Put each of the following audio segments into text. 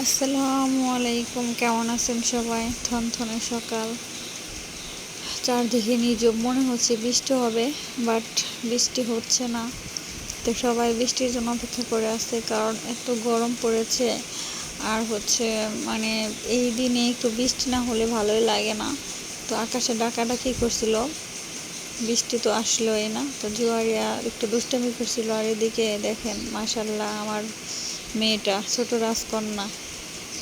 আসসালামু আলাইকুম, কেমন আছেন সবাই? থনথনে সকাল। চারদিকে নিজব মনে হচ্ছে বৃষ্টি হবে, বাট বৃষ্টি হচ্ছে না। তো সবাই বৃষ্টির জন্য অপেক্ষা করে আছে, কারণ এত গরম পড়েছে। আর হচ্ছে মানে এই দিনে একটু বৃষ্টি না হলে ভালোই লাগে না। তো আকাশে ডাকাডাকি করছিল, বৃষ্টি তো আসলোই না। তো জুয়ারিয়া একটু দুষ্টামি করছিল, আর এদিকে দেখেন মাসাল্লাহ আমার মেয়েটা, ছোট রাজকন্যা।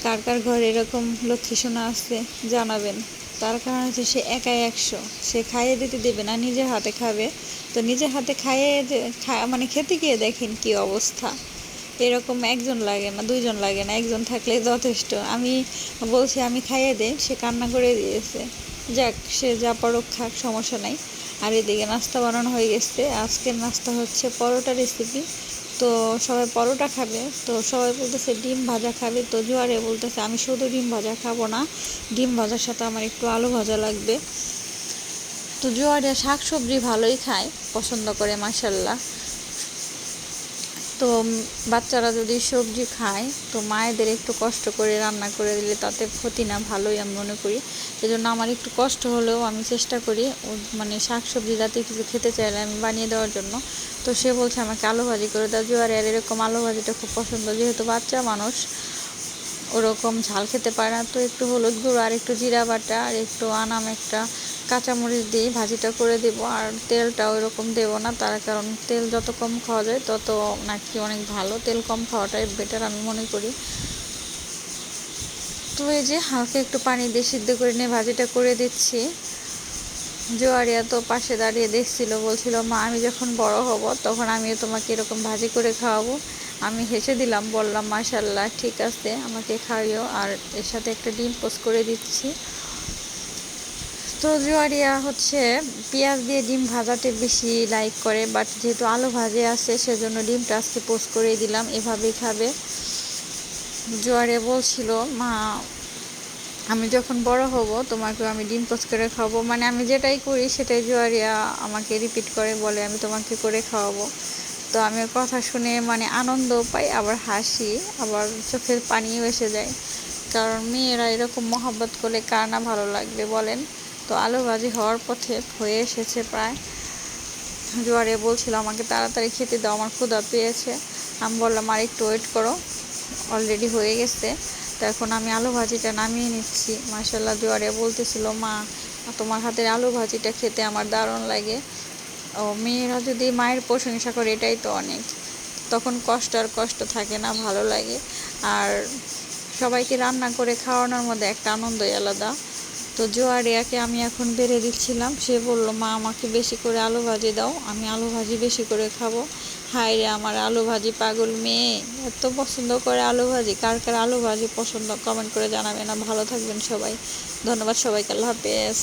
কার কার ঘরে এরকম লক্ষ্মী সোনা আছে, জানাবেন। তার কারণ হচ্ছে সে একাই একশো। সে খাইয়ে দিতে দেবে না, নিজের হাতে খাবে। তো নিজের হাতে খাইয়ে মানে খেতে গিয়ে দেখেন কি অবস্থা। এরকম একজন লাগে না, দুইজন লাগে না, একজন থাকলে যথেষ্ট। আমি বলছি, আমি খাইয়ে দে। সে কান্না করে দিয়েছে। যাক, সে যা পরক খাক, সমস্যা নাই। আর এদিকে নাস্তা বানানো হয়ে গেছে। আজকের নাস্তা হচ্ছে পরোটা রেসিপি তো সবাই পরোটা খাবে। তো সবাই বলতেছে, ডিম ভাজা খাবে? তো জোয়ারে বলতেছে, আমি শুধু ডিম ভাজা খাব না, ডিম ভাজার সাথে আমার একটু আলু ভাজা লাগবে। তো জোয়ারে শাক সবজি ভালোই খায়, পছন্দ করে মাসাল্লাহ তো বাচ্চারা যদি সবজি খায়, তো মায়েদের একটু কষ্ট করে রান্না করে দিলে তাতে ক্ষতি না, ভালোই আমি মনে করি। এজন্য আমার একটু কষ্ট হলেও আমি চেষ্টা করি মানে শাক সবজি জাতীয় কিছু খেতে চাইলে আমি বানিয়ে দেওয়ার জন্য। তো সে বলছে আমাকে আলু ভাজি করে দাও। জোয়ারে আর এরকম আলু ভাজিটা খুব পছন্দ, যেহেতু বাচ্চা মানুষ, ওরকম ঝাল খেতে পারে না। তো একটু হলুদ গুঁড়ো আর একটু জিরা বাটা আর একটু আনাম একটা কাঁচামরিচ দিয়ে ভাজিটা করে দেব আর তেলটা ওইরকম দেবো না তার কারণ তেল যত কম খাওয়া যায় তত নাকি অনেক ভালো। তেল কম খাওয়াটাই বেটার আমি মনে করি। তো এই যে হালকা একটু পানি দিয়ে সিদ্ধ করে নিয়ে ভাজিটা করে দিচ্ছি। জোয়ারিয়া তো পাশে দাঁড়িয়ে দেখছিল, বলছিল, মা, আমি যখন বড় হব তখন আমিও তোমাকে এরকম ভাজি করে খাওয়াবো। আমি হেসে দিলাম, বললাম মাশাল্লাহ ঠিক আছে, আমাকে খাইও। আর এর সাথে একটা ডিম পোস্ট করে দিচ্ছি। তো জোয়ারিয়া হচ্ছে পেঁয়াজ দিয়ে ডিম ভাজাতে বেশি লাইক করে বাট যেহেতু আলু ভাজে আছে, সেজন্য ডিমটা আজকে পোস্ট করে দিলাম, এভাবেই খাবে। জোয়ারিয়া বলছিল, মা, আমি যখন বড় হব তোমাকে আমি ডিম পোস্ট করে খাওয়াবো। মানে আমি যেটাই করি, সেটাই জোয়ারিয়া আমাকে রিপিট করে, বলে, আমি তোমাকে করে খাওয়াবো। তো আমি কথা শুনে মানে আনন্দ পাই, আবার হাসি, আবার চোখের পানিও এসে যায়। কারণ মেয়েরা এরকম মহব্বত করলে কার না ভালো লাগবে, বলেন? তো আলু ভাজি হওয়ার পথে হয়ে এসেছে প্রায়। জোয়ারে বলছিল, আমাকে তাড়াতাড়ি খেতে দাও, আমার ক্ষুধা পেয়েছে। আমি বললাম, আর একটু ওয়েট করো অলরেডি হয়ে গেছে। তো এখন আমি আলু ভাজিটা নামিয়ে নিচ্ছি। মাসাল্লাহ জোয়ারে বলতেছিল, মা, তোমার হাতের আলু ভাজিটা খেতে আমার দারুণ লাগে। ও মেয়েরা যদি মায়ের প্রশংসা করে, এটাই তো অনেক। তখন কষ্ট আর কষ্ট থাকে না, ভালো লাগে। আর সবাইকে রান্না করে খাওয়ানোর মধ্যে একটা আনন্দই আলাদা। তো জোয়ারিয়াকে আমি এখন বেড়ে দিচ্ছিলাম। সে বলল, মা, আমাকে বেশি করে আলু ভাজি দাও, আমি আলু ভাজি বেশি করে খাব। হায় রে আমার আলু ভাজি পাগল মেয়ে, এত পছন্দ করে আলু ভাজি। কার কার আলু ভাজি পছন্দ কমেন্ট করে জানাবেন। ভালো থাকবেন সবাই। ধন্যবাদ সবাইকে, আল্লাহ হাফেজ।